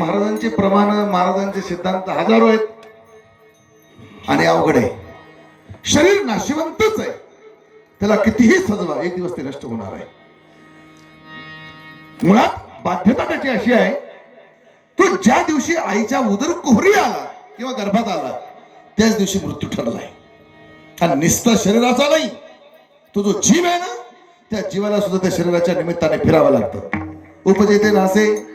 महाराजांचे प्रमाण महाराजांचे सिद्धांत हजारो आहेत. आणि अवघड आहे. शरीर नाशिवंतच आहे. त्याला कितीही सजवा एक दिवस ते नष्ट होणार आहे. मुळात बाध्यता त्याची अशी आहे तो ज्या दिवशी आईच्या उदर कोहरी आला किंवा गर्भात आला त्याच दिवशी मृत्यू ठरलाय. आणि निस्ता शरीराचा नाही तो जो जीव आहे ना त्या जीवाला सुद्धा त्या शरीराच्या निमित्ताने फिरावं लागतं. उपजेते नासे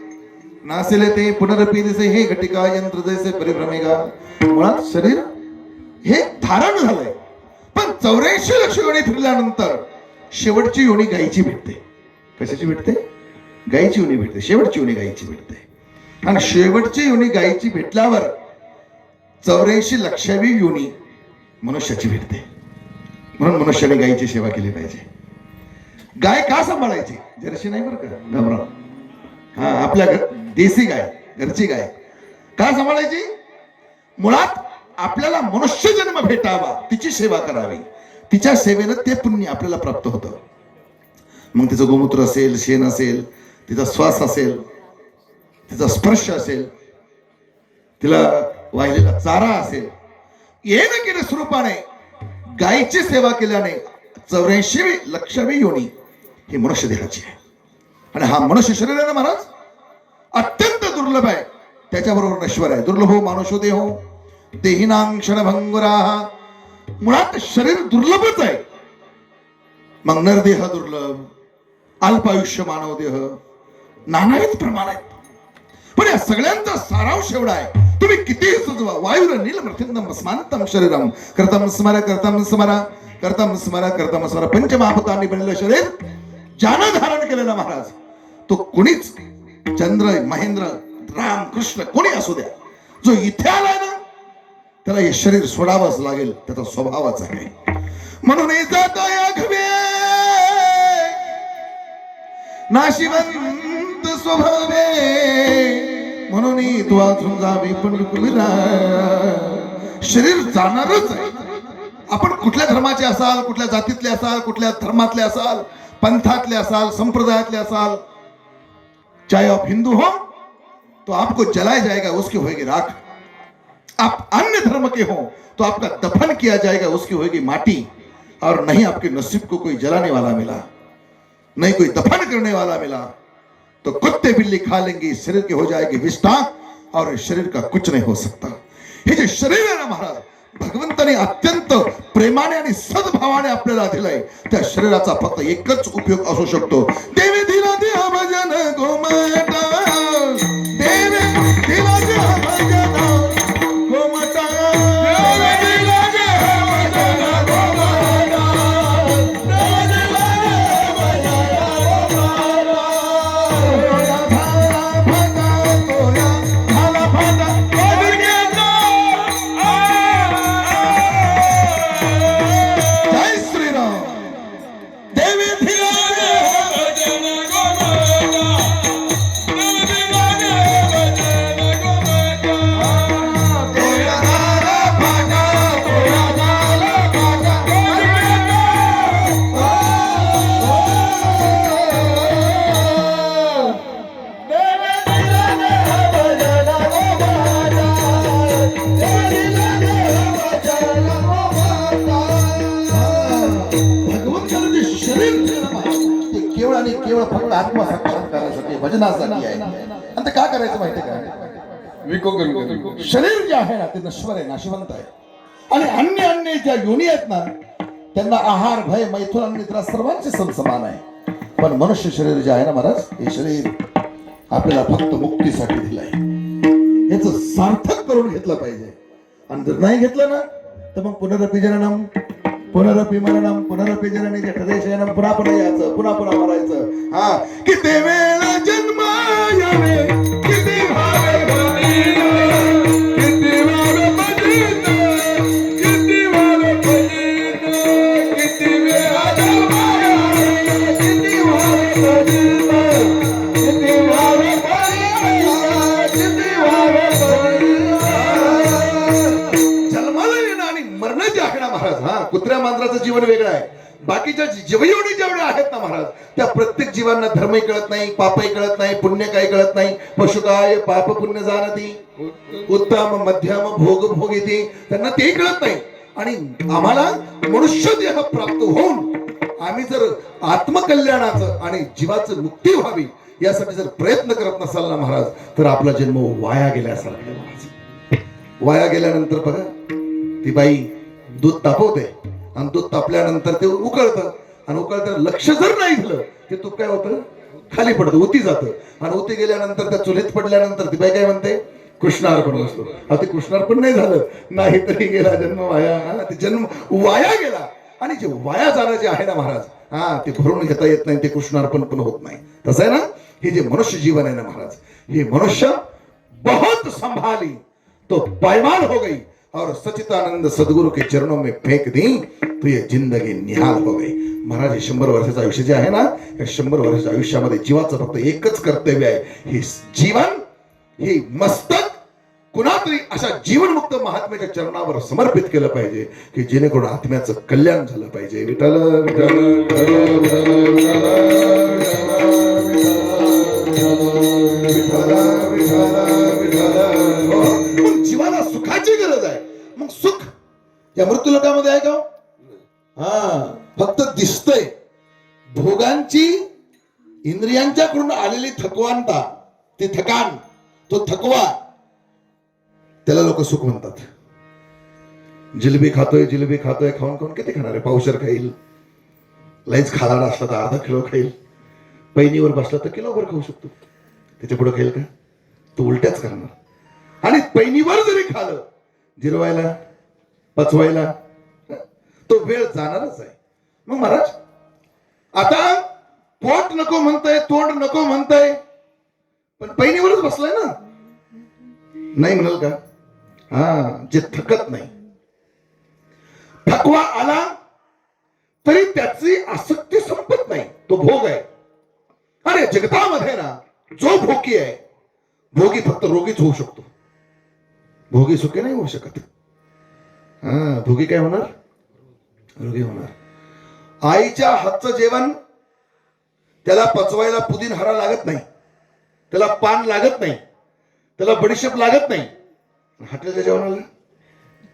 नासेले ते पुनरपी दिसे हे घटिका यंत्र जैसे परिभ्रमेगा मुळात शरीर हे धारण झालंय. पण चौऱ्याऐंशी लक्ष योनी फिरल्यानंतर शेवटची योनी गायीची भेटते. कशाची भेटते? गायीची योनी भेटते. शेवटची योनी गायीची भेटते. आणि शेवटची योनी गायीची भेटल्यावर चौऱ्याऐंशी लक्षावी योनी मनुष्याची भेटते. म्हणून मनुष्याने गायीची सेवा केली पाहिजे. गाय का सांभाळायची? जर्शी नाही बरं का? घाबरा. हा आपल्या देसी गाय घरची गाय. का सांभाळायची? मुळात आपल्याला मनुष्य जन्म भेटावा तिची सेवा करावी. तिच्या सेवेनं ते पुण्य आपल्याला प्राप्त होतं. मग तिचं गोमूत्र असेल शेण असेल तिचा श्वास असेल तिचा स्पर्श असेल तिला वाहिलेला चारा असेल येणं केलं स्वरूपाने गायीची सेवा केल्याने चौऱ्याऐंशी लक्षवी योनी ही मनुष्य देहाची आहे. आणि हा मनुष्य शरीराने महाराज अत्यंत दुर्लभ आहे. त्याच्याबरोबर नश्वर आहे. दुर्लभ हो मानुषो देहो देहिनांग क्षणभंगुरा मुळात शरीर दुर्लभच आहे. मग नरदेह दुर्लभ. अल्पायुष्य मानव देह नानाविध प्रमाण आहेत. पण या सगळ्यांचा सारांश एवढा आहे. तुम्ही कितीही सुचवा. वायुर नील मृत्युंदम स्मानतम शरीरम. करतम स्मर करतम स्मरा करतम स्मरा करतम स्मरा. पंचमहाभूतांनी बनलेलं शरीर ज्यानं धारण केलेलं महाराज. तो कुणीच चंद्र महेंद्र राम कृष्ण कोणी असू द्या. जो इथे आलाय ना त्याला हे शरीर सोडावंच लागेल त्याचा स्वभावच आहे. म्हणून नाशिवंत स्वभावे. म्हणून तू अजून जावी पण शरीर जाणारच आहे. आपण कुठल्या धर्माचे असाल कुठल्या जातीतले असाल कुठल्या धर्मातले असाल पंथातले असाल संप्रदायातले असाल चाहे आप हिंदू हो तो आपको जलाया जाएगा, उसकी होगी राख। आप अन्य धर्म के हो तो आपका दफन किया जाएगा, उसकी होएगी माटी। और नहीं आपके नसीब को कोई जलाने वाला मिला, नहीं कोई दफन करने वाला मिला तो कुत्ते बिल्ली खा लेंगे, शरीर की हो जाएगी विष्ठा, और शरीर का कुछ नहीं हो सकता। हे जो शरीर है ना महाराज भगवंताने अत्यंत प्रेमाने आणि सद्भावाने आपल्याला दिलाय. त्या शरीराचा फक्त एकच उपयोग असू शकतो. देवी दिला देहा भजन गोमय. भजनासाठी आहे आणि ते का करायचं माहिती का? शरीर जे आहे ना ते नश्वर आहे नाशिवंत आहे. आणि अन्य अन्य ज्या योनी आहेत ना त्यांना आहार भय मैथुन आणि निद्रा सर्वांचे सम समान आहे. पण मनुष्य शरीर जे आहे ना महाराज हे शरीर आपल्याला फक्त मुक्तीसाठी दिलंय. याच सार्थक करून घेतलं पाहिजे. आणि जर नाही घेतलं ना तर मग पुनरपी जननम पुनरपी मरणम पुनरपी जननी जठदेशयनम पुन्हा पुन्हा यायचं पुन्हा पुन्हा मरायचं. हा. किती वेळा जन्म मांजराचं जीवन वेगळं आहे. बाकीच्या जीवयोनी जेवढ्या आहेत ना महाराज त्या प्रत्येक जीवांना धर्मही कळत नाही पापही कळत नाही पुण्य काही कळत नाही. पशु काय पाप पुण्य जाणती. उत्तम मध्यम भोग भोग येते त्यांना तेही कळत नाही. आणि आम्हाला मनुष्य देह प्राप्त होऊन आम्ही जर आत्मकल्याणाचं आणि जीवाचं मुक्ती व्हावी यासाठी जर प्रयत्न करत नसाल ना महाराज तर आपला जन्म वाया गेल्यासारखा असा महाराज वाया गेल्यानंतर बघा ती बाई दूध तापवते. आणि दूध तापल्यानंतर ते उकळतं. आणि उकळतं लक्ष जर नाही दिलं ते तूप काय होतं? खाली पडतं उती जातं. आणि उती गेल्यानंतर त्या चुलीत पडल्यानंतर ती बाई काय म्हणते? कृष्णार्पण असतो आता ते कृष्णार्पण नाही झालं. नाही तरी गेला जन्म वाया. ते जन्म वाया गेला. आणि जे वाया जाणं जे आहे ना महाराज हा ते भरून घेता येत नाही ते कृष्णार्पण पण होत नाही. तसं आहे ना? हे जे मनुष्य जीवन आहे ना महाराज हे मनुष्य बहुत संभाली तो पायमान हो गई. और सचितानंद सदगुरु के चरणों में फेंक दी तो ये जिंदगी निहाल हो गई। महाराज हे शंभर वर्षाचं आयुष्य जे आहे ना या शंभर वर्षाच्या आयुष्यामध्ये जीवाचं फक्त एकच कर्तव्य आहे. हे जीवन हे मस्तक कुणातरी अशा जीवनमुक्त महात्म्याच्या चरणावर समर्पित केलं पाहिजे की जेणेकरून आत्म्याचं कल्याण झालं पाहिजे. विठल विठल हो. जीवाला सुखाची गरज आहे. मग सुख. या मृत्यू लोकांमध्ये आहे का हो? हा? फक्त दिसतय. भोगांची इंद्रियांच्याकडून आलेली थकवानता ती थकान तो थकवा त्याला लोक सुख म्हणतात. जिलेबी खातोय जिलेबी खातोय खाऊन खाऊन किती खाणार आहे? पावशर खाईल. लईच खालाडा असला तर अर्धा किलो खाईल. पैनीवर बसला तर किलोभर खाऊ शकतो. त्याच्या पुढे खाईल का? तो उलट्याच करणार. आणि पैनीवर जरी खालं जिरवायला पचवायला. तो वेळ जाणारच आहे. मग महाराज आता पोट नको म्हणताय तोंड नको म्हणताय पण पैनीवरच बसलाय ना. नाही म्हणाल का? हा जे थकत नाही. थकवा आला तरी त्याची आसक्ती संपत नाही. तो भोग आहे. अरे जगतामध्ये ना जो भोगी आहे भोगी फक्त रोगीच होऊ शकतो. भोगी सुखी नाही होऊ शकत. हा भोगी काय होणार? रोगी होणार. आईच्या हातचं जेवण त्याला पचवायला पुदिन हरा लागत नाही. त्याला पान लागत नाही. त्याला बडीशेप लागत नाही. हॉटेलच्या जेवणाला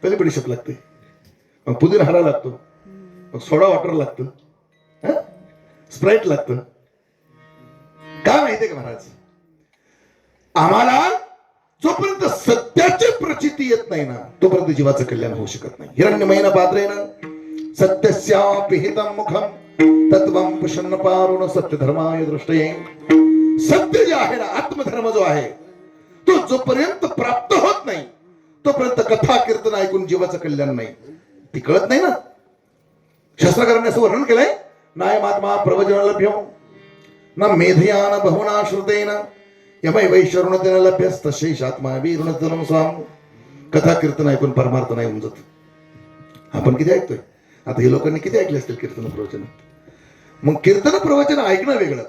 पहिले बडीशेप लागते. मग पुदिन हरा लागतो. मग सोडा वॉटर लागतं. स्प्राईट लागतं. काय माहितीये का महाराज? आम्हाला जोपर्यंत सत्याची प्रचिती येत नाही ना तोपर्यंत जीवाचं कल्याण होऊ शकत नाही. हिरण्यमयन पात्रेन सत्यस्यापिहितम मुखम तत्वम प्रसन्न पारुण सत्य धर्माय दृष्ट सत्य जे आहे ना आत्मधर्म जो आहे तो जोपर्यंत प्राप्त होत नाही तोपर्यंत कथा कीर्तन ऐकून जीवाचं कल्याण नाही. ती कळत नाही ना? शास्त्रकारांनी असं वर्णन केलंय नाय महात्मा प्रवचन लभ्यो ना मेधयान बहुना श्रुतेन यमय वैशरुणतेन लभ्यस्त शेषात्मा वीरुणतनम स्वाम कथा कीर्तन ऐकून परमार्थ नाही उमजत. आपण किती ऐकतोय? आता हे लोकांनी किती ऐकले असतील कीर्तन प्रवचन? मग कीर्तन प्रवचन ऐकणं वेगळं.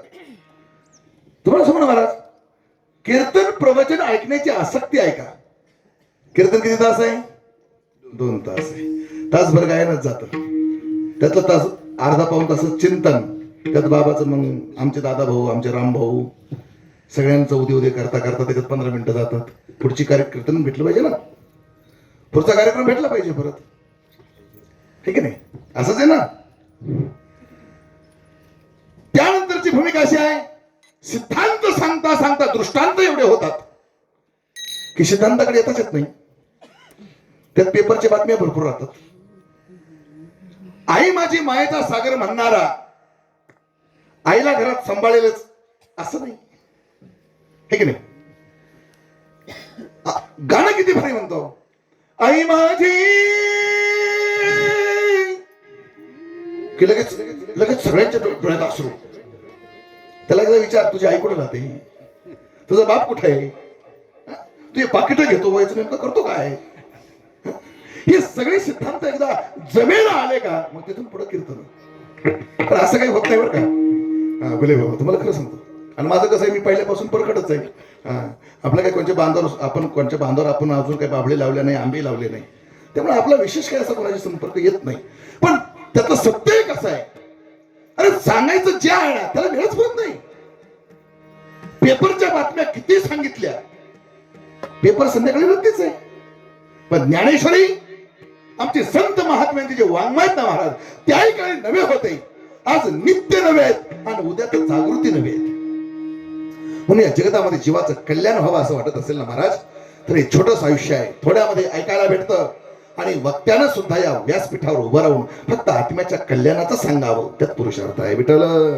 तुम्हाला समजा महाराज कीर्तन प्रवचन ऐकण्याची आसक्ती आहे का? कीर्तन किती तास आहे? दोन तास आहे. तासभर गायनच जात. त्यातलं तास अर्धा पाऊन तास चिंतन. त्यात बाबाचं मग आमचे दादा भाऊ आमचे राम भाऊ सगळ्यांचं उदे उदे करता करता त्याच्यात पंधरा मिनिटं जातात. पुढची कार्यकीर्तन भेटलं पाहिजे ना. पुढचा कार्यक्रम भेटला पाहिजे परत. ठीक आहे नाही? असंच आहे ना? त्यानंतरची भूमिका अशी आहे सिद्धांत सांगता सांगता दृष्टांत एवढे होतात की सिद्धांताकडे येताच येत नाही. त्यात पेपरच्या बातम्या भरपूर राहतात. आई माझी मायेचा सागर म्हणणारा आईला घरात सांभाळेलच असं नाही. की नाही गाणं किती भारी म्हणतो. आई माझी. की लगेच लगेच सगळ्यांच्या डोळ्यात असू त्याला एकदा विचार तुझी आई कुठे राहते? तुझा बाप कुठे आहे? तुझे पाकिट घेतो वयाचं नेमकं करतो काय? हे? सगळे सिद्धांत एकदा जमेला आले का? मग तिथून पुढे कीर्तन. पण असं काही होत नाही बरं का? भले बोले बाबा तुम्हाला खरं सांगतो. आणि माझं कसं आहे मी पहिल्यापासून परखडच आहे. हा. आपलं काही कोणत्या बांधावर आपण कोणत्या बांधावर आपण अजून काही बाबळे लावले नाही आंबे लावले नाही. त्यामुळे आपला विशेष काही असा कोणाशी संपर्क येत नाही. पण त्याचं सत्य कसं आहे. अरे सांगायचं जे आहे ना त्याला वेळच होत नाही. पेपरच्या बातम्या किती सांगितल्या. पेपर संध्याकाळी नक्कीच आहे. पण ज्ञानेश्वरी आमचे संत महात्म्यांचे जे वाङ्मय आहेत ना महाराज त्याही काळी नवे होते. आज नित्य नवे आहेत आणि उद्या तर जागृती नवे आहेत. म्हणून या जगतामध्ये जीवाचं कल्याण व्हावं असं वाटत असेल ना महाराज? तर हे छोटंच आयुष्य आहे. थोड्यामध्ये ऐकायला भेटतं. आणि वक्त्यानं सुद्धा या व्यासपीठावर उभं राहून फक्त आत्म्याच्या कल्याणाचं सांगावं. त्यात पुरुषार्थ आहे. विठ्ठल!